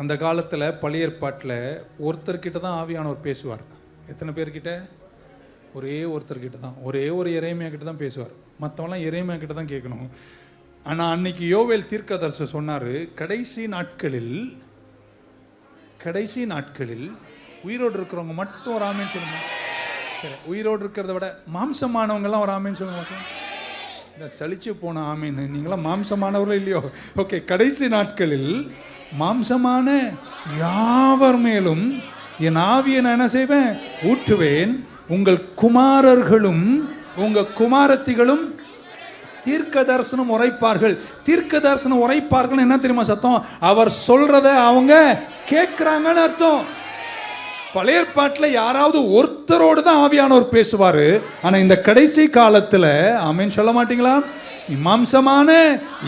அந்த காலத்தில் பழைய ஏற்பாட்டில் ஒருத்தர்கிட்ட தான் ஆவியானவர் பேசுவார். எத்தனை பேர்கிட்ட? ஒரே ஒருத்தர்கிட்ட தான். ஒரே ஒரு இறைமையா கிட்ட தான் பேசுவார். மற்றவெல்லாம் இறைமையா கிட்ட தான் கேட்கணும். ஆனால் அன்னைக்கு யோவேல் தீர்க்கதர்ச சொன்னார் கடைசி நாட்களில் கடைசி நாட்களில் உயிரோடு இருக்கிறவங்க மட்டும் ஒரு ஆமேன்னு சொல்லுங்க. சரி உயிரோடு இருக்கிறத விட மாம்சமானவங்கெல்லாம் ஒரு ஆமேன்னு சொல்லுங்க இந்த சளிச்சு போன ஆமீன். நீங்களாம் மாம்சமானவர்களும் இல்லையோ? ஓகே கடைசி நாட்களில் மாம்சமான யாவர் மேலும் என் ஆவியை நான் என்ன செய்வேன்? ஊற்றுவேன். உங்கள் குமாரர்களும் உங்கள் குமாரத்திகளும் தீர்க்க தரிசனம் உரைப்பார்கள். தீர்க்க தரிசனம் உரைப்பார்கள் என்ன தெரியுமா சத்தம்? அவர் சொல்றத அவங்க கேட்குறாங்கன்னு அர்த்தம். பழைய பாட்டில் யாராவது ஒருத்தரோடு தான் ஆவியானவர் பேசுவார். ஆனால் இந்த கடைசி காலத்தில் அமீன் சொல்ல மாட்டீங்களா? மாம்சமான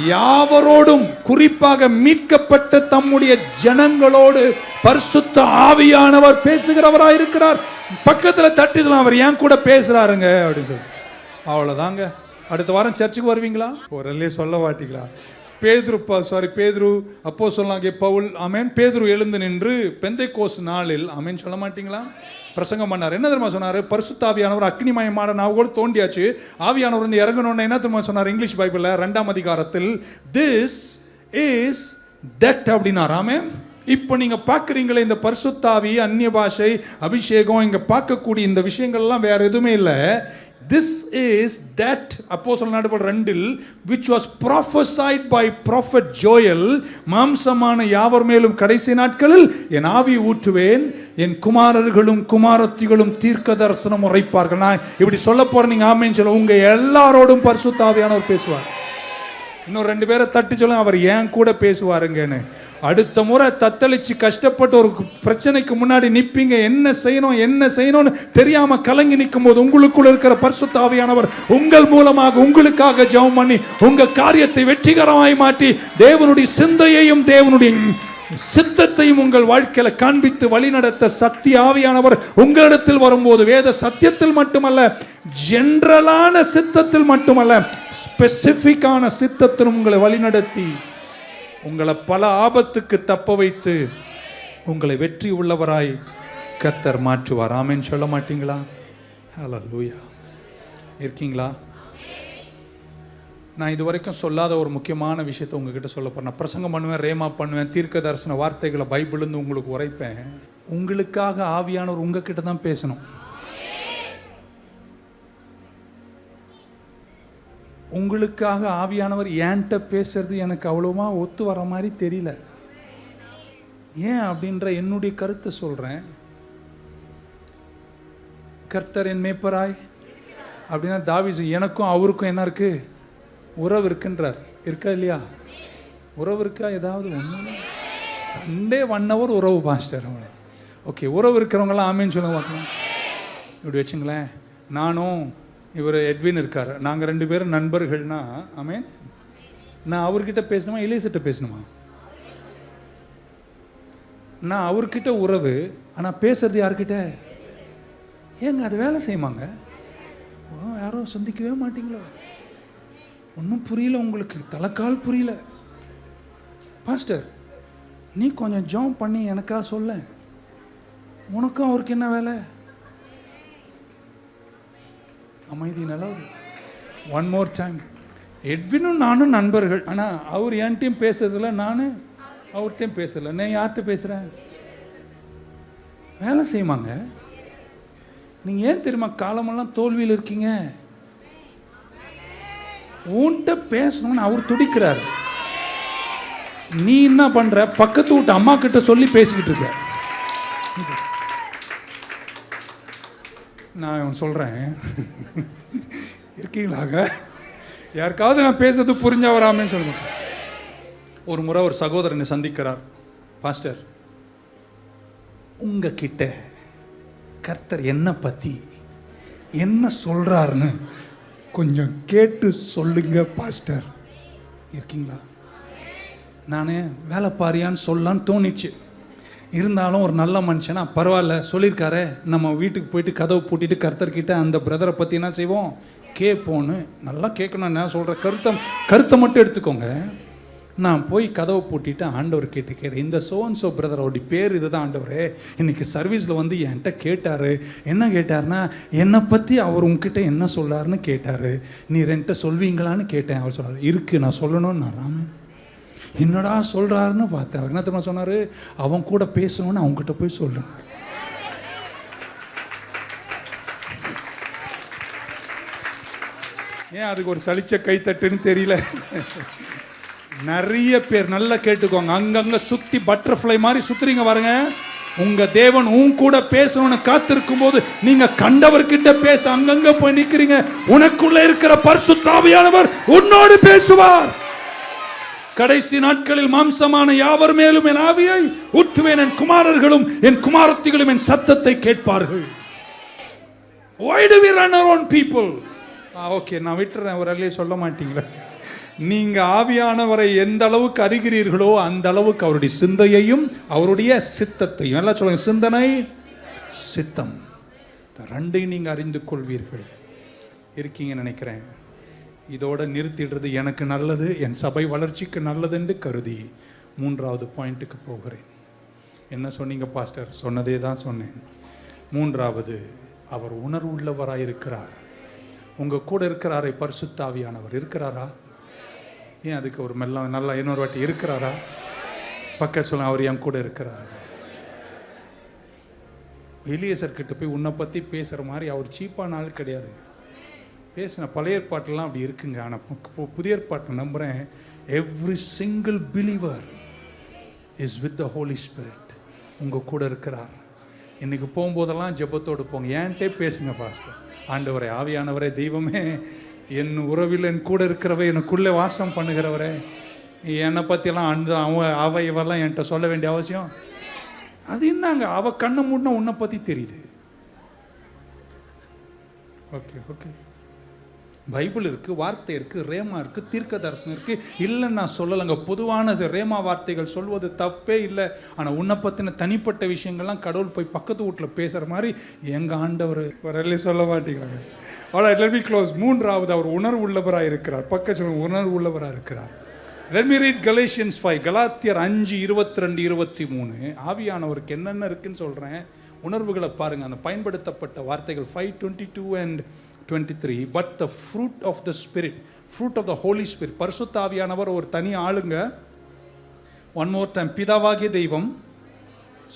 யாவரோடும் குறிப்பாக மீட்கப்பட்ட தம்முடைய ஜனங்களோடு பரிசுத்த ஆவியானவர் பேசுகிறவராக இருக்கிறார் பக்கத்தில் தட்டிக்கலாம் அவர் ஏன் கூட பேசுறாருங்க அப்படின்னு சொல்லி. அவ்வளோதாங்க அடுத்த வாரம் சர்ச்சுக்கு வருவீங்களா? ஒரு சொல்ல மாட்டீங்களா? பேதுரு சாரி பேதுரு அப்போ சொல்லாங்க பவுல் அமேன் பேதுரு எழுந்து நின்று பெந்தை கோஸ் நாளில் அமேன் சொல்ல மாட்டீங்களா? பிரசங்கம் பண்ணார். என்ன தெரியுமா சொன்னார்? பரிசுத்த ஆவியானவர் அக்னிமயமான நான் கூட தோண்டியாச்சு. ஆவியானவர் வந்து இறங்கணும்னு என்ன தெரியுமா சொன்னார்? இங்கிலீஷ் பைபிளில் ரெண்டாம் அதிகாரத்தில் திஸ் இஸ் தட் அப்படின்னாராமே இப்போ நீங்கள் பார்க்குறீங்களே இந்த பரிசுத்தாவி அந்நிய பாஷை அபிஷேகம் இங்கே பார்க்கக்கூடிய இந்த விஷயங்கள்லாம் வேறு எதுவுமே இல்லை. திஸ் இஸ் தட் அப்போ சொல்ல நாடுபட ரெண்டில் which was prophesied by prophet Joel மாம்சமான யாவர் மேலும் கடைசி நாட்களில் என் ஆவி ஊற்றுவேன் என் குமாரர்களும் குமாரத்திகளும் தீர்க்க தரிசனம் உரைப்பார்கள். நான் இப்படி சொல்ல போறேன் நீங்க ஆமேன்னு சொல்ல உங்க எல்லாரோடும் பரிசுத்தாவியானவர் பேசுவார். இன்னும் ரெண்டு பேரை தட்டி சொல்லுங்க அவர் ஏன் கூட பேசுவாருங்கன்னு. அடுத்த முறை தத்தளிச்சு கஷ்டப்பட்டு ஒரு பிரச்சனைக்கு முன்னாடி நிற்பீங்க என்ன செய்யணும் என்ன செய்யணும்னு தெரியாம கலங்கி நிற்கும் போது உங்களுக்குள்ள இருக்கிற பரிசுத்த ஆவியானவர் உங்கள் மூலமாக உங்களுக்காக ஜெபம் பண்ணி உங்க காரியத்தை வெற்றிகரமாய் மாற்றி தேவனுடைய சிந்தையையும் தேவனுடைய சித்தத்தையும் உங்கள் வாழ்க்கையில காண்பித்து வழிநடத்த சக்தி ஆவியானவர் உங்களிடத்தில் வரும்போது வேத சத்தியத்தில் மட்டுமல்ல ஜென்ரலான சித்தத்தில் மட்டுமல்ல ஸ்பெசிஃபிக்கான சித்தத்திலும் உங்களை வழிநடத்தி உங்களை பல ஆபத்துக்கு தப்ப வைத்து உங்களை வெற்றி உள்ளவராய் கர்த்தர் மாற்றுவார். ஆமேன்னு சொல்ல மாட்டீங்களா? ஹலோ லூயா இருக்கீங்களா? நான் இது வரைக்கும் சொல்லாத ஒரு முக்கியமான விஷயத்தை உங்ககிட்ட சொல்ல போகிறேன் நான் பிரசங்கம் பண்ணுவேன் ரேமா பண்ணுவேன் தீர்க்க தரிசன வார்த்தைகளை பைபிள்லேருந்து உங்களுக்கு உரைப்பேன். உங்களுக்காக ஆவியானவர் உங்ககிட்ட தான் பேசணும். உங்களுக்காக ஆவியானவர் ஏன்ட்ட பேசுறது எனக்கு அவ்வளோவா ஒத்து வர மாதிரி தெரியல. ஏன் அப்படின்ற என்னுடைய கருத்தை சொல்கிறேன் கர்த்தர் என் மேப்பராய் அப்படின்னா தாவிசு எனக்கும் அவருக்கும் என்ன இருக்கு? உறவு இருக்குன்றார். இருக்கா இல்லையா? உறவு இருக்கா? ஏதாவது ஒன்று சண்டே ஒன் ஹவர் உறவு பாஸ்டர் அவங்கள. ஓகே உறவு இருக்கிறவங்களாம் ஆமேன்னு சொல்லுங்க பார்க்கலாம். இப்படி வச்சுங்களேன். நானும் இவர் எட்வின் இருக்கார். நாங்கள் ரெண்டு பேரும் நண்பர்கள்னா ஆமேன்? நான் அவர்கிட்ட பேசணுமா? இலேசிட்ட பேசணுமா? நான் அவர்கிட்ட உறவு ஆனால் பேசுறது யார்கிட்ட? ஏங்க அது வேலை செய்யுமாங்க? யாரும் சந்திக்கவே மாட்டீங்களோ? ஒன்றும் புரியல உங்களுக்கு. தலைக்கால் புரியல. பாஸ்டர் நீ கொஞ்சம் ஜாம் பண்ணி எனக்காக சொல்ல உனக்கும் அவருக்கு என்ன வேலை? அமைதி நிலவு ஒன் மோர் டைம் எட்வினும் நானும் நண்பர்கள். ஆனால் அவர் என்கிட்டயும் பேசுறதில்ல நான் அவர்கிட்டையும் பேசல. நான் யார்கிட்ட பேசுகிறேன் வேலை செய்யுமாங்க? நீங்கள் ஏன் தெரியுமா காலமெல்லாம் தோல்வியில் இருக்கீங்க? உன்கிட்ட பேசணும்னு அவர் துடிக்கிறார். நீ என்ன பண்ற? பக்கத்து வீட்டு அம்மா கிட்ட சொல்லி பேசிக்கிட்டு இருக்க. நான் இவன் சொல்கிறேன் இருக்கீங்களாக யாருக்காவது நான் பேசுறது புரிஞ்ச வராமன்னு சொல்லுங்க. ஒரு முறை ஒரு சகோதரனை சந்திக்கிறார். பாஸ்டர் உங்ககிட்ட கர்த்தர் என்ன பற்றி என்ன சொல்கிறாருன்னு கொஞ்சம் கேட்டு சொல்லுங்க பாஸ்டர் இருக்கீங்களா? நான் வேலை பாரியான்னு சொல்லான்னு தோணிச்சு. இருந்தாலும் ஒரு நல்ல மனுஷனா பரவாயில்ல சொல்லியிருக்காரே. நம்ம வீட்டுக்கு போயிட்டு கதவை பூட்டிட்டு கர்த்தர்கிட்ட அந்த பிரதரை பற்றி என்ன செய்வோம்? கேட்போன்னு நல்லா கேட்கணும் நான் சொல்கிற கருத்தை கருத்தை மட்டும் எடுத்துக்கோங்க. நான் போய் கதவை பூட்டிட்டு ஆண்டவர் கேட்டு கேட்டேன் இந்த சோன் சோ பிரதர் அவருடைய பேர் இதுதான் ஆண்டவரே. இன்னைக்கு சர்வீஸில் வந்து என்கிட்ட கேட்டார். என்ன கேட்டார்னா என்னை பற்றி அவர் உங்ககிட்ட என்ன சொல்லாருன்னு கேட்டார். நீ ரென்ட்ட சொல்வீங்களான்னு கேட்டேன். அவர் சொல்கிறார் இருக்கு நான் சொல்லணும்னு நான் ராமன். என்னடா சொல்கிறாருன்னு பார்த்தேன். அவர் என்ன தெரியுமா சொன்னார்? அவன் கூட பேசணும்னு அவங்ககிட்ட போய் சொல்லணும் ஏன் அதுக்கு ஒரு சலிச்ச கைத்தட்டுன்னு தெரியல. நிறைய பேர் நல்லா கேட்டுக்கோங்க. அங்கங்க சுத்தி பட்டர்ஃப்ளை மாதிரி சுத்துறீங்க பாருங்க. உங்க தேவன் உன் கூட பேசணும்னு காத்திருக்கும் போது நீங்க கண்டவர்கிட்ட பேச அங்கங்க போய் நிக்கிறீங்க. உனக்குள்ள இருக்கிற பரிசுத்தாவியானவர் உன்னோடு பேசுவார். கடைசி நாட்களில் மாம்சமான யாவர் மேலும் என் ஆவியை ஊற்றுவேன் என் குமாரர்களும் என் குமாரத்திகளும் என் சத்தத்தை கேட்பார்கள். Why do we run our own people? Okay நான் விட்டுறேன். ஒரு அல்லையே சொல்ல மாட்டீங்களா. நீங்க ஆவியானவரை எந்த அளவுக்கு அறிகிறீர்களோ அந்த அளவுக்கு அவருடைய சிந்தையையும் அவருடைய சித்தத்தையும். எல்லாம் சொல்லுங்க சிந்தனை சித்தம். ரெண்டையும் நீங்க அறிந்து கொள்வீர்கள். இருக்கீங்க நினைக்கிறேன். இதோட நிறுத்திடுறது எனக்கு நல்லது என் சபை வளர்ச்சிக்கு நல்லதுன்னு கருதி மூன்றாவது பாயிண்ட்டுக்கு போகிறேன். என்ன சொன்னீங்க பாஸ்டர்? சொன்னதே தான் சொன்னேன். மூன்றாவது அவர் உணர்வு உள்ளவராக இருக்கிறார். உங்கள் கூட இருக்கிறாரே பரிசுத்தாவியானவர் இருக்கிறாரா? ஏன் அதுக்கு ஒரு மெல்ல நல்லா இன்னொரு வாட்டி இருக்கிறாரா? பக்க சொல்ல அவர் என் கூட இருக்கிறார். எலியசர் கிட்ட போய் உன்னை பற்றி பேசுகிற மாதிரி அவர் சீப்பான ஆள் கிடையாதுங்க. பேசின பழைய ஏற்பாட்டெல்லாம் அப்படி இருக்குங்க. ஆனால் இப்போ புதிய ஏற்பாட்டை நம்புகிறேன் every single believer is with the Holy Spirit உங்கள் கூட இருக்கிறார். இன்றைக்கி போகும்போதெல்லாம் ஜெபத்தோடு போங்க. ஏன்ட்டே பேசுங்க பாஸ்டர் ஆண்டவரே ஆவியானவரே தெய்வமே என் உறவில் என் கூட இருக்கிறவ எனக்குள்ளே வாசம் பண்ணுகிறவரே என்னை பற்றியெல்லாம் அந்த அவ அவ இவெல்லாம் என்கிட்ட சொல்ல வேண்டிய அவசியம்? அது என்னங்க? அவ கண்ணை மூடினா உன்னை பற்றி தெரியுது. ஓகே ஓகே பைபிள் இருக்கு வார்த்தை இருக்குது ரேமா இருக்குது தீர்க்க தரிசனம் இருக்குது இல்லைன்னு நான் சொல்லலைங்க. பொதுவானது ரேமா வார்த்தைகள் சொல்வது தப்பே இல்லை. ஆனால் உன்னை பற்றின தனிப்பட்ட விஷயங்கள்லாம் கடவுள் போய் பக்கத்து வீட்டில் பேசுகிற மாதிரி எங்கள் ஆண்டவர் வரலே சொல்ல மாட்டேங்கிறாங்க அவ்வளோ லெட் மீ க்ளோஸ் மூன்றாவது அவர் உணர்வு உள்ளவராக இருக்கிறார். பக்க சொல்லுங்க உணர்வு உள்ளவராக இருக்கிறார். Let me read Galatians five கலாத்தியர் அஞ்சு இருபத்தி ரெண்டு இருபத்தி மூணு ஆவியானவருக்கு என்னென்ன இருக்குன்னு சொல்கிறேன் உணர்வுகளை பாருங்கள் அந்த பயன்படுத்தப்பட்ட வார்த்தைகள் five twenty two and twenty three but the fruit of the Spirit fruit of the Holy Spirit பரிசுத்தாவியானவர் ஒரு தனி ஆளுங்க. ஒன் மோர் டைம் பிதாவாகிய தெய்வம்.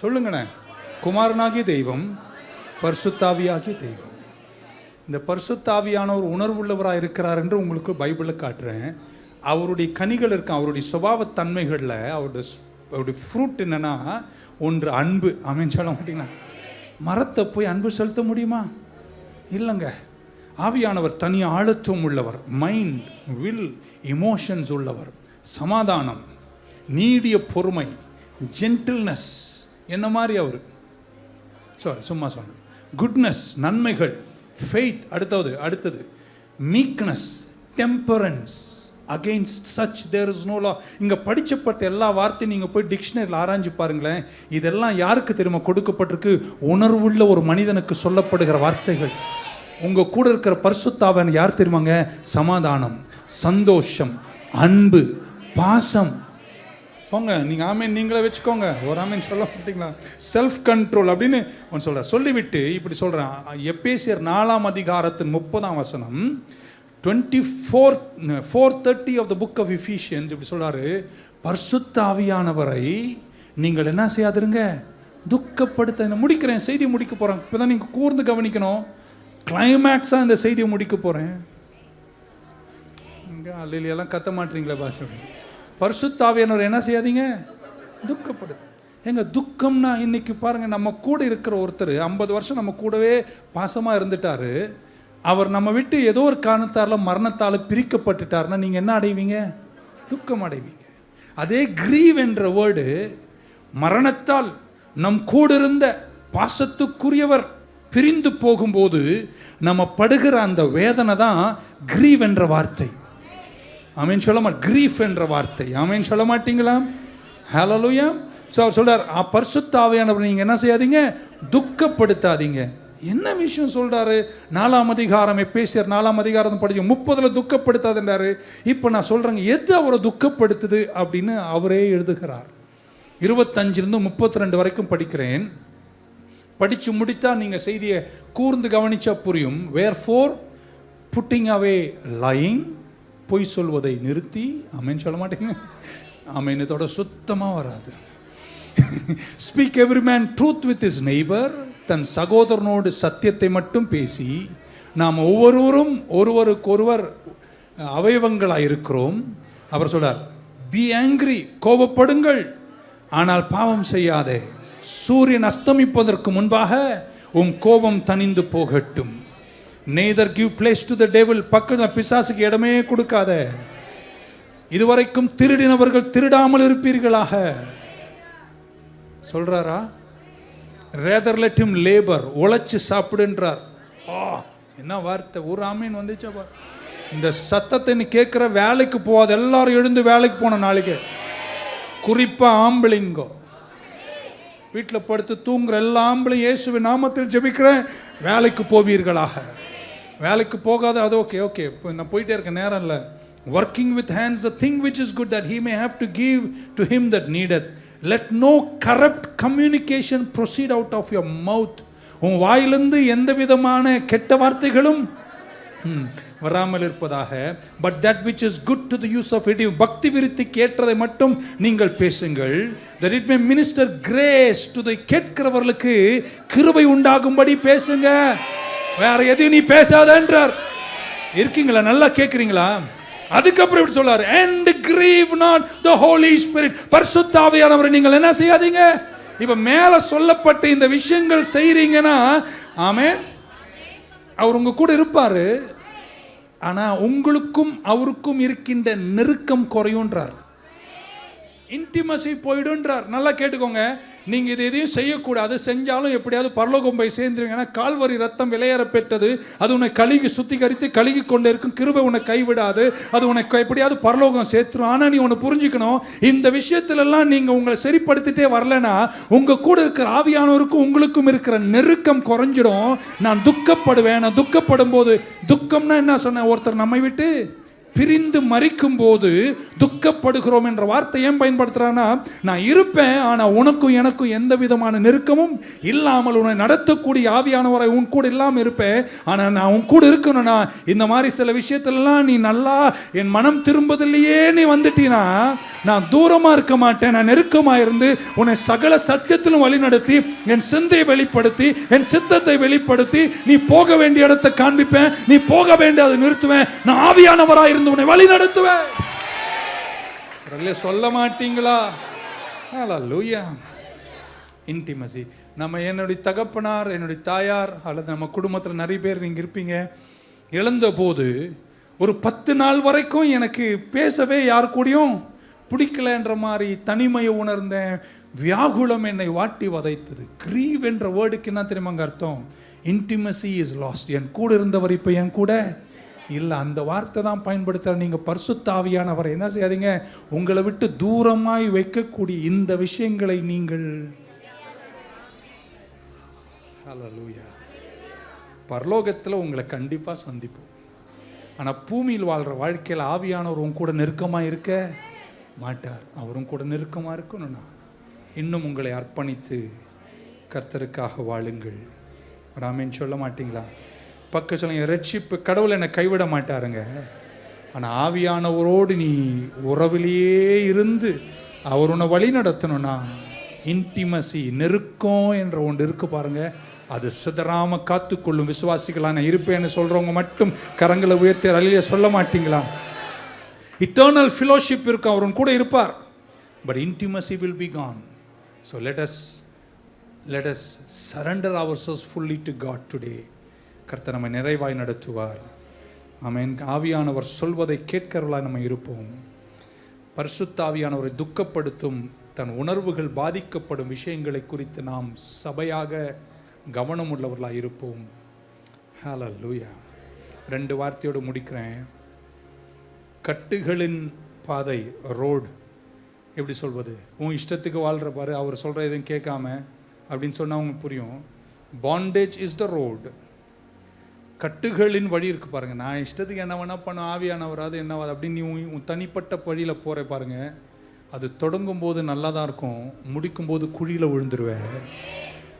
சொல்லுங்கண்ணே. குமாரனாகிய தெய்வம் பரிசுத்தாவியாகிய தெய்வம். இந்த பரிசுத்தாவியானவர் உணர்வுள்ளவராக இருக்கிறார் என்று உங்களுக்கு பைபிளில் காட்டுறேன். அவருடைய கனிகள் இருக்கும் அவருடைய சுபாவத்தன்மைகளில் அவருடைய அவருடைய ஃப்ரூட் என்னென்னா ஒன்று அன்பு. அமைன்னு சொல்ல மரத்தை போய் அன்பு செலுத்த முடியுமா? இல்லைங்க. ஆவியானவர் தனி ஆழத்துவம் உள்ளவர். மைண்ட் வில் இமோஷன்ஸ் உள்ளவர். சமாதானம் நீடிய பொறுமை ஜென்டில்னஸ் என்ன மாதிரி அவர்? சாரி சும்மா சொன்னேன். குட்னஸ் நன்மைகள். ஃபெய்த் அடுத்தது அடுத்தது meekness temperance against such there is no law இங்கே படிச்சப்பட்ட எல்லா வார்த்தையும் நீங்கள் போய் டிக்ஷனரியில் ஆராய்ஞ்சு பாருங்களேன். இதெல்லாம் யாருக்கு தெரியுமா கொடுக்கப்பட்டிருக்கு? உணர்வுள்ள ஒரு மனிதனுக்கு சொல்லப்படுகிற வார்த்தைகள். உங்கள் கூட இருக்கிற பரிசுத்தாவன் யார் தெரியுமாங்க? சமாதானம் சந்தோஷம் அன்பு பாசம். போங்க நீங்கள் ஆமீன் நீங்களே வச்சுக்கோங்க. ஒரு ஆமீன் சொல்ல மாட்டீங்களா? செல்ஃப் கண்ட்ரோல் அப்படின்னு ஒன்று சொல்கிறேன் சொல்லிவிட்டு இப்படி சொல்கிறேன் எப்பேசியர் நாலாம் அதிகாரத்தின் முப்பதாம் வசனம் twenty four four thirty of the book of Ephesians இப்படி சொல்கிறாரு பர்சுத்தாவியானவரை நீங்கள் என்ன செய்யாதிருங்க? துக்கப்படுத்த முடிக்கிறேன் செய்தி முடிக்க போகிறேன் இப்போ தான் நீங்கள் கூர்ந்து கவனிக்கணும். கிளைமேக்ஸாக இந்த செய்தியை முடிக்க போகிறேன் இங்கே அல்லையிலாம் கத்த மாட்டீங்களா பாஷை. பரிசுத்தாவியானவர் என்ன செய்யாதீங்க? துக்கப்படுது. எங்கள் துக்கம்னா இன்றைக்கி பாருங்கள் நம்ம கூட இருக்கிற ஒருத்தர் ஐம்பது வருஷம் நம்ம கூடவே பாசமாக இருந்துட்டாரு. அவர் நம்ம விட்டு ஏதோ ஒரு காரணத்தால் மரணத்தால் பிரிக்கப்பட்டுட்டார்னா நீங்கள் என்ன அடைவீங்க? துக்கம் அடைவீங்க. அதே கிரீவ் என்ற வேர்டு மரணத்தால் நம் கூட இருந்த பாசத்துக்குரியவர் பிரிந்து போகும்போது நம்ம படுகிற அந்த வேதனை தான் கிரீவ் என்ற வார்த்தை. ஆமீன் சொல்ல மாட் கிரீஃப் என்ற வார்த்தை. ஆமீன் சொல்ல மாட்டீங்களா? ஹலலுயா ஸோ அவர் சொல்கிறார் "ஆ, பரிசுத்த நீங்கள் என்ன செய்யாதீங்க? துக்கப்படுத்தாதீங்க. என்ன விஷயம் சொல்கிறாரு நாலாம் அதிகாரம் பேசியார் நாலாம் அதிகாரம் படிச்சு முப்பதில் துக்கப்படுத்தாதுன்றாரு. இப்போ நான் சொல்கிறேங்க எது அவரை துக்கப்படுத்துது அப்படின்னு அவரே எழுதுகிறார். இருபத்தஞ்சிலிருந்து முப்பத்தி ரெண்டு வரைக்கும் படிக்கிறேன். படித்து முடித்தா நீங்கள் செய்தியை கூர்ந்து கவனிச்சா புரியும். Wherefore putting away lying பொய் சொல்வதை நிறுத்தி அமேன்னு சொல்ல மாட்டீங்க. அமைனத்தோட சுத்தமாக வராது. Speak every man truth with his neighbour தன் சகோதரனோடு சத்தியத்தை மட்டும் பேசி நாம் ஒவ்வொருவரும் ஒருவருக்கொருவர் அவயவங்களாக இருக்கிறோம். அவர் சொல்றார் பி ஆங்கிரி கோபப்படுங்கள் ஆனால் பாவம் செய்யாதே. சூரியன் அஸ்தமிப்பதற்கு முன்பாக உம் கோபம் தணிந்து போகட்டும். Neither give place to the devil பக்கத்தில் பிசாசுக்கு இடமே கொடுக்காத. இதுவரைக்கும் திருடினவர்கள் திருடாமல் இருப்பீர்களாக. சொல்றாரா? ரேதர் லெட் லேபர் உழைச்சி சாப்பிடுன்றார். ஆ என்ன வார்த்தை? ஒரு ஆமீன் வந்துச்சா பார். இந்த சத்தத்தை நீ கேட்குற வேலைக்கு போகாத. எல்லாரும் எழுந்து வேலைக்கு போன நாளைக்கு. குறிப்பாக ஆம்பளைங்கோ. வீட்டில் படுத்து தூங்குற எல்லா ஆம்பளையும் நாமத்தில் ஜெபிக்கிறேன். வேலைக்கு போவீர்களாக. வேலைக்கு போகாத அது ஓகே ஓகே இப்போ நான் போயிட்டே இருக்கேன் நேரம் இல்லை. Working with hands the thing which is good that he may have to give to him that needeth let no corrupt communication proceed out of your mouth உன் வாயிலிருந்து எந்த விதமான கெட்ட வார்த்தைகளும் வராமல் இருப்பதாக. But that which is good to the use of it பக்தி விருத்திக்கு ஏற்றதை மட்டும் நீங்கள் பேசுங்கள். That it may minister grace to the கேட்கிறவர்களுக்கு கிருபை உண்டாகும்படி பேசுங்க. வேற எதையும் நீ பேசாதன்றார் இருக்கீங்களா? நல்லா கேட்குறீங்களா அதுக்கப்புறம் இப்படி சொல்லாரு and grieve not the Holy Spirit பரிசுத்தாவியானவரை நீங்கள் என்ன செய்யாதீங்க? இப்போ மேலே சொல்லப்பட்ட இந்த விஷயங்கள் செய்கிறீங்கன்னா ஆமே அவர் உங்கள் கூட இருப்பார். ஆனால் உங்களுக்கும் அவருக்கும் இருக்கின்ற நெருக்கம் குறையுன்றார் இன்டிமசி போயிடுன்றார் நல்லா கேட்டுக்கோங்க. நீங்கள் இது எதையும் செய்யக்கூடாது. செஞ்சாலும் எப்படியாவது பரலோகம் போய் சேர்ந்துருங்கன்னா கால்வரி ரத்தம் விளையாற பெற்றது அது உன்னை கழுகி சுத்திகரித்து கழுகி கொண்டே இருக்கும். கிருபை உன்னை கைவிடாது. அது உனக்கு எப்படியாவது பரலோகம் சேர்த்துரும். ஆனால் நீ ஒன்று புரிஞ்சுக்கணும். இந்த விஷயத்துலலாம் நீங்கள் உங்களை சரிப்படுத்திட்டே வரலனா உங்கள் கூட இருக்கிற ஆவியானவருக்கும் உங்களுக்கும் இருக்கிற நெருக்கம் குறைஞ்சிடும். நான் துக்கப்படுவேன். நான் துக்கப்படும் போது துக்கம்னா என்ன சொன்னேன்? ஒருத்தர் நம்மை விட்டு பிரிந்து மறிக்கும் போது துக்கப்படுகிறோம் என்ற வார்த்தை ஏன் பயன்படுத்துறான்னா நான் இருப்பேன் ஆனால் உனக்கும் எனக்கும் எந்த விதமான நெருக்கமும் இல்லாமல் உன்னை நடத்தக்கூடிய ஆவியானவரை உன் கூட இல்லாமல் இருப்பேன். ஆனால் நான் உன் கூட இருக்கணும்னா இந்த மாதிரி சில விஷயத்துலலாம் நீ நல்லா என் மனம் திரும்பதில்லையே நீ வந்துட்டீனா நான் தூரமாக இருக்க மாட்டேன் நான் நெருக்கமாக இருந்து உன்னை சகல சத்தியத்திலும் வழிநடத்தி என் சிந்தையை வெளிப்படுத்தி என் சித்தத்தை வெளிப்படுத்தி நீ போக வேண்டிய இடத்தை காண்பிப்பேன் நீ போக வேண்டியதை நிறுத்துவேன் நான் ஆவியானவராக இருந்து உன்னை வழி நடத்துவேன் சொல்ல மாட்டீங்களா? லூயா இன்டிமசி நம்ம என்னுடைய தகப்பனார் என்னுடைய தாயார் அல்லது நம்ம குடும்பத்தில் நிறைய பேர் நீங்கள் இருப்பீங்க. இழந்த போது ஒரு பத்து நாள் வரைக்கும் எனக்கு பேசவே யார் கூடயும் பிடிக்கலன்ற மாதிரி தனிமையை உணர்ந்தேன். வியாகுலம் என்னை வாட்டி வதைத்தது. கிரீவ் என்ற வேர்டுக்கு என்ன தெரியுமாங்க அர்த்தம்? இன்டிமசி இஸ் லாஸ்ட் என் கூட இருந்தவர் இப்போ என் கூட இல்லை. அந்த வார்த்தை தான் பயன்படுத்துகிற நீங்கள் பரிசுத்தாவியானவரை என்ன செய்யாதீங்க? உங்களை விட்டு தூரமாய் வைக்கக்கூடிய இந்த விஷயங்களை நீங்கள் ஹalleluya பரலோகத்தில் உங்களை கண்டிப்பாக சந்திப்போம். ஆனால் பூமியில் வாழ்கிற வாழ்க்கையில் ஆவியானவர் உங்க கூட நெருக்கமாக இருக்க? மாட்டார். அவரும் கூட நெருக்கமாக இருக்கணும்னா இன்னும் உங்களை அர்ப்பணித்து கர்த்தருக்காக வாழுங்கள். ராமேன் சொல்ல மாட்டீங்களா? பக்க சொல்லுங்க ரட்சிப்பு கடவுள் என்னை கைவிட மாட்டாருங்க. ஆனால் ஆவியானவரோடு நீ உறவிலேயே இருந்து அவர் உன்னை வழி நடத்தணும்னா இன்டிமசி நெருக்கம் என்ற ஒன்று இருக்கு பாருங்க. அது சிதறாம காத்துக்கொள்ளும் விசுவாசிகளான நான் இருப்பேன்னு சொல்றவங்க மட்டும் கரங்களை உயர்த்தி அழிய சொல்ல மாட்டீங்களா? இட்டர்னல் ஃபிலோஷிப் இருக்கும் அவருன் கூட இருப்பார். But intimacy will be gone so let us let us surrender our sous fully to God today கர்த்தர் நம்மை நிறைவாய் நடத்துவார். ஆமென் ஆவியானவர் சொல்வதை கேட்கிறவர்களாக நம்ம இருப்போம். பரிசுத்த ஆவியானவரை துக்கப்படுத்தும் தன் உணர்வுகள் பாதிக்கப்படும் விஷயங்களை குறித்து நாம் சபையாக கவனம் உள்ளவர்களாக இருப்போம். லூயா ரெண்டு வார்த்தையோடு முடிக்கிறேன். கட்டுகளின் பாதை ரோடு எப்படி சொல்வது? உன் இஷ்டத்துக்கு வாழ்கிற பாரு அவர் சொல்கிற எதுவும் கேட்காம அப்படின்னு சொன்னால் உங்களுக்கு புரியும். பாண்டேஜ் இஸ் த ரோடு கட்டுகளின் வழி இருக்கு பாருங்கள் நான் இஷ்டத்துக்கு என்ன வேணால் பண்ண ஆவியானவராது என்னவாது அப்படின்னு நீ உன் தனிப்பட்ட வழியில் போகிற பாருங்கள் அது தொடங்கும் போது நல்லா தான் இருக்கும். முடிக்கும் போது குழியில் விழுந்துருவேன்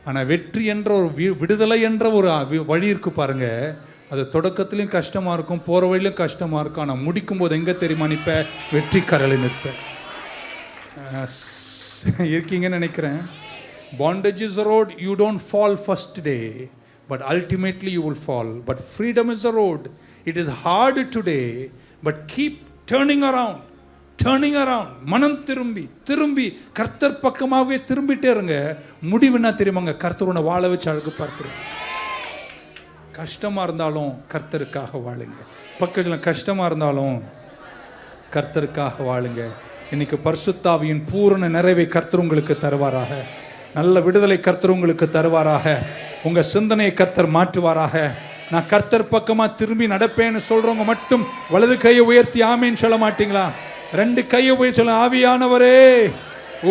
ஆனால் வெற்றி என்ற ஒரு வி- விடுதலை என்ற ஒரு வழி இருக்கு பாருங்கள் அது தொடக்கத்திலையும் கஷ்டமாக இருக்கும் போகிற வழியிலும் கஷ்டமாக இருக்கும். ஆனால் முடிக்கும் போது தெரியுமா நிற்ப வெற்றி கரலை நிற்பேன் இருக்கீங்கன்னு நினைக்கிறேன். Bondage is a road you don't fall first day but ultimately you will fall but freedom is a road it is hard today but keep turning around turning around மனம் திரும்பி திரும்பி கர்த்தர் பக்கமாகவே திரும்பிட்டே இருங்க. முடிவுன்னா தெரியுமாங்க? கர்த்தர் உன்னை வாழ வச்சு அழகு பார்த்துருங்க கஷ்டமாக இருந்தாலும் கர்த்தருக்காக வாழுங்க. பக்கத்தில் கஷ்டமாக இருந்தாலும் கர்த்தருக்காக வாழுங்க. இன்னைக்கு பர்சுத்தாவியின் பூரண நிறைவை கர்த்தர் உங்களுக்கு தருவாராக. நல்ல விடுதலை கர்த்தர் உங்களுக்கு தருவாராக. உங்கள் சிந்தனையை கர்த்தர் மாற்றுவாராக. நான் கர்த்தர் பக்கமாக திரும்பி நடப்பேன்னு சொல்கிறவங்க மட்டும் வலது கையை உயர்த்தி ஆமேன்னு சொல்ல மாட்டீங்களா? ரெண்டு கையை உயர்த்தி சொல்ல ஆவியானவரே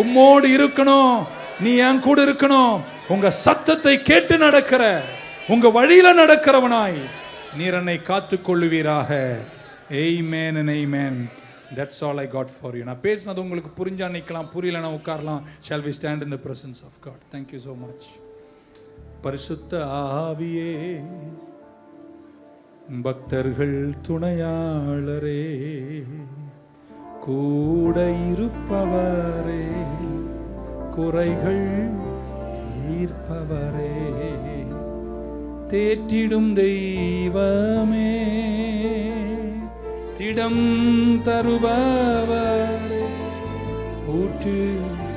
உம்மோடு இருக்கணும். நீ என் கூட இருக்கணும். உங்கள் சத்தத்தை கேட்டு நடக்கிற உங்க வழியில நடக்கிறவனாய் நீர் என்னை காத்துக்கொள்ளுவீராக. Amen and amen. That's all I got for you நான் பேசினது உங்களுக்கு புரிஞ்சா நிற்கலாம் புரியலனா உட்காரலாம். Shall we stand in the presence of God thank you so much பரிசுத்த ஆவியே பக்தர்கள் துணையாளரே கூட இருப்பவரே குறைகள் தீர்ப்பவரே. தேற்றிடும் தெய்வமே. திடம் தருபவரே ஊற்று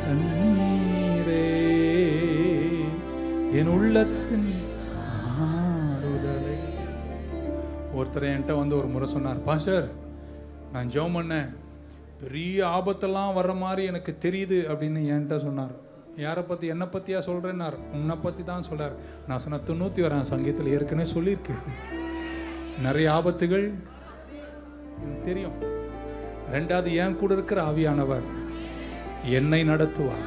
தண்ணீரே. என் உள்ளத்தின் ஆறுதலை. ஒருத்தர் என்கிட்ட வந்து ஒரு முறை சொன்னார் பாஸ்டர் நான் ஜெபம் பண்ணேன். பெரிய ஆபத்தெல்லாம் வர்ற மாதிரி எனக்கு தெரியுது அப்படின்னு என்கிட்ட சொன்னார். யாரை பற்றி என்னை பற்றியா சொல்கிறேன்னார் உன்னை பற்றி தான் சொல்கிறார் நான் சொன்ன தொண்ணூற்றி வரேன் சங்கீதத்தில் ஏற்கனவே சொல்லியிருக்கேன் நிறைய ஆபத்துகள் எனக்கு தெரியும். ரெண்டாவது என் கூட இருக்கிற ஆவியானவர் என்னை நடத்துவார்.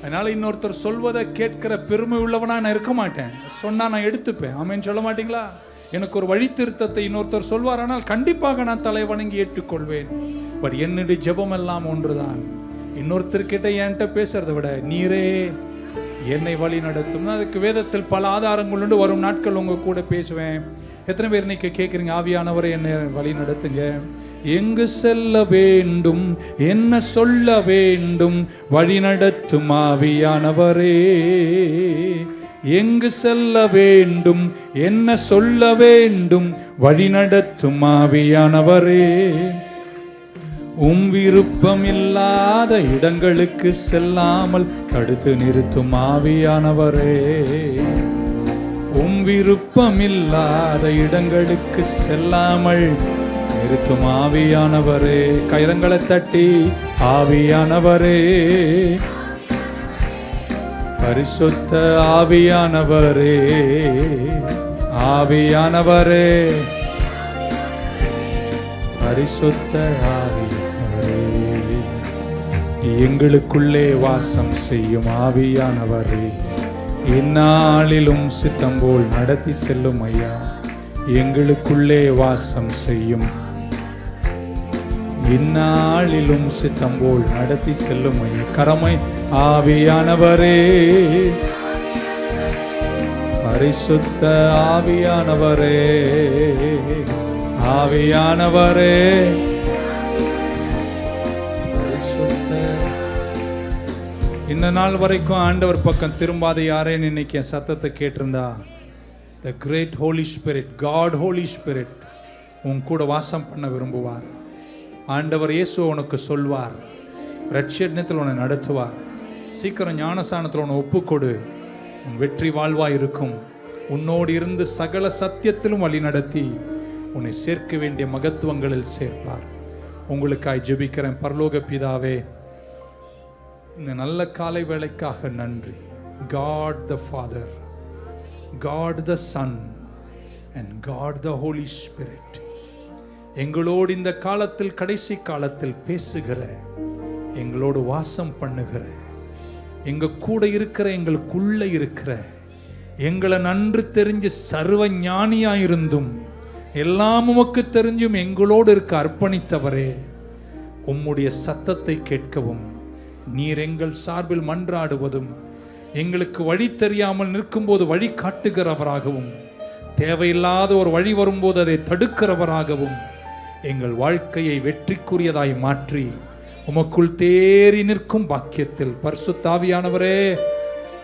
அதனால இன்னொருத்தர் சொல்வதை கேட்கிற பெருமை உள்ளவனா நான் இருக்க மாட்டேன். சொன்னா நான் எடுத்துப்பேன். ஆமேன்னு சொல்ல மாட்டீங்களா? எனக்கு ஒரு வழி திருத்தத்தை இன்னொருத்தர் சொல்வார். ஆனால் கண்டிப்பாக நான் தலை வணங்கி ஏற்றுக்கொள்வேன். பட் என்னுடைய ஜெபம் எல்லாம் ஒன்றுதான். இன்னொருத்தர்கிட்ட என்கிட்ட பேசுறதை விட நீரே என்னை வழி நடத்தும். அதுக்கு வேதத்தில் பல ஆதாரங்கள் உண்டு. வரும் நாட்கள் உங்க கூட பேசுவேன். எத்தனை பேர் இன்னைக்கு கேட்குறீங்க ஆவியானவரை என்னை வழி நடத்துங்க. எங்கு செல்ல வேண்டும்? என்ன சொல்ல வேண்டும்? வழி நடத்தும் ஆவியானவரே. எங்கு செல்ல வேண்டும்? என்ன சொல்ல வேண்டும்? வழி நடத்தும் ஆவியானவரே. உம் விருப்பம் இல்லாத இடங்களுக்கு செல்லாமல் தடுத்து நிறுத்தும் ஆவியானவரே. உம் விருப்பம் இல்லாத இடங்களுக்கு செல்லாமல் நிறுத்தும் ஆவியானவரே. கயிறங்களை தட்டி ஆவியானவரே. பரிசுத்த ஆவியானவரே. ஆவியானவரே. பரிசுத்த எங்களுக்குள்ளே வாசம் செய்யும் ஆவியானவரே. இந்நாளிலும் சித்தம் போல் நடத்தி செல்லும் ஐயா. எங்களுக்குள்ளே வாசம் செய்யும். இந்நாளிலும் சித்தம் போல் நடத்தி செல்லும் ஐயா. கரமை ஆவியானவரே. பரிசுத்த ஆவியானவரே. ஆவியானவரே. இந்த நாள் வரைக்கும் ஆண்டவர் பக்கம் திரும்பாத யாரேன்னு இன்னைக்கு என் சத்தத்தை கேட்டிருந்தா. The great Holy Spirit God Holy Spirit உன் கூட வாசம் பண்ண விரும்புவார். ஆண்டவர் இயேசு உனக்கு சொல்வார். ரட்சணத்தில் உன்னை நடத்துவார். சீக்கிரம் ஞானசானத்தில் உன்னை ஒப்புக்கொடு. உன் வெற்றி வாழ்வாய் இருக்கும். உன்னோடு இருந்து சகல சத்தியத்திலும் வழி நடத்தி உன்னை சேர்க்க வேண்டிய மகத்துவங்களில் சேர்ப்பார். உங்களுக்காய் ஜெபிக்கிறேன். பரலோக பிதாவே இந்த நல்ல காலை வேலைக்காக நன்றி. God the Father God the Son and God the Holy Spirit எங்களோடு இந்த காலத்தில் கடைசி காலத்தில் பேசுகிற எங்களோடு வாசம் பண்ணுகிற எங்க கூட இருக்கிற எங்களுக்குள்ள இருக்கிற எங்களை நன்று தெரிஞ்சு சர்வ ஞானியாயிருந்தும் எல்லாம் உமக்கு தெரிஞ்சும் எங்களோடு இருக்க அர்ப்பணித்தவரே உம்முடைய சத்தத்தை கேட்கவும் நீர் எங்கள் சார்பில் மன்றாடுவதும் எங்களுக்கு வழி தெரியாமல் நிற்கும்போது வழி காட்டுகிறவராகவும் தேவையில்லாத ஒரு வழி வரும்போது அதை தடுக்கிறவராகவும் எங்கள் வாழ்க்கையை வெற்றிக்குரியதாய் மாற்றி உமக்குள் தேறி நிற்கும் பாக்கியத்தில். பரிசுத்தாவியானவரே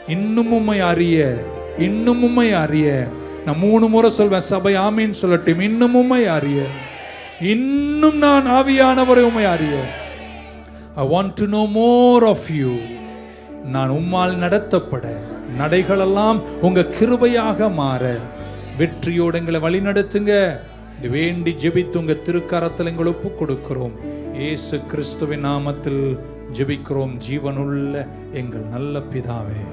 இன்னும் உம்மை அறிய இன்னும் உம்மை அறிய. நான் மூணு முறை சொல்வேன் சபை ஆமீன் சொல்லட்டும் இன்னும் உம்மை அறிய. இன்னும் நான் ஆவியானவரை உம்மை அறிய. I want to know more of you நான் உம்மால் நடத்தப்பட நடைகளெல்லாம் உங்க கிருபையாக மாற. வெற்றியோடு எங்களை வழி நடத்துங்க வேண்டி ஜெபித்து உங்க திருக்கரத்தில் எங்களை ஒப்பு கொடுக்கிறோம். ஏசு கிறிஸ்துவின் நாமத்தில் ஜெபிக்கிறோம். ஜீவனுள்ள எங்கள் நல்ல பிதாவே.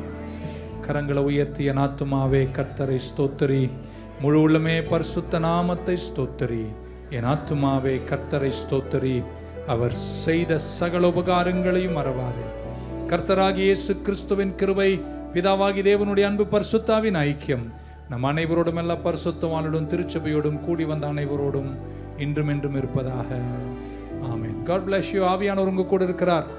கரங்களை உயர்த்திய நாத்துமாவே கர்த்தரை ஸ்தோத்திரி. முழு உள்ளமே பரிசுத்த நாமத்தை ஸ்தோத்திரி. என் ஆத்துமாவே கர்த்தரை ஸ்தோத்திரி. அவர் செய்த சகல உபகாரங்களையும் மறவாது. கர்த்தராகி இயேசு கிறிஸ்துவின் கிருபை பிதாவாகி தேவனுடைய அன்பு பரிசுத்தாவின் ஐக்கியம். நம் அனைவரோடும் எல்லா பரிசுத்தவானுடன் திருச்சபையோடும் கூடி வந்த அனைவரோடும் இன்றும் என்றும் இருப்பதாக. ஆமென். காட் பிளஸ் யூ ஆவியானவர் உங்க கூட இருக்கிறார்.